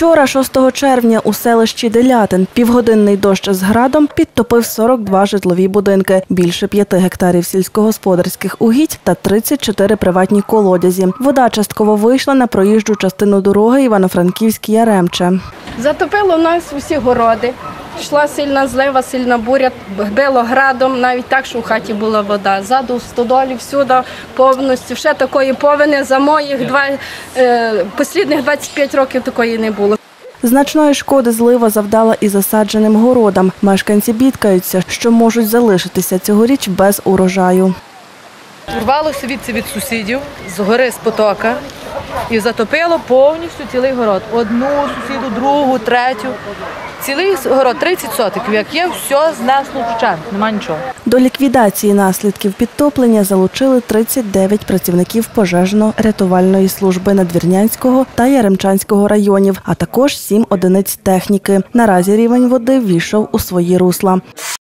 Вчора, 6 червня, у селищі Делятин півгодинний дощ з градом підтопив 42 житлові будинки, більше 5 гектарів сільськогосподарських угідь та 34 приватні колодязі. Вода частково вийшла на проїжджу частину дороги Івано-Франківськ Яремче. Затопило нас усі городи. Йшла сильна злива, сильна буря, било градом, навіть так, що в хаті була вода. Ззаду в стодолі, всюди повністю. Ще такої повені за моїх два, е, послідних 25 років такої не було. Значної шкоди злива завдала і засадженим городам. Мешканці бідкаються, що можуть залишитися цьогоріч без урожаю. Урвалося відси від сусідів з гори з потока і затопило повністю цілий город. Одну сусіду, другу, третю. Цілий город 30 сотиків, як є, все знесло вщент, нема нічого. До ліквідації наслідків підтоплення залучили 39 працівників пожежно-рятувальної служби Надвірнянського та Яремчанського районів, а також 7 одиниць техніки. Наразі рівень води ввійшов у свої русла.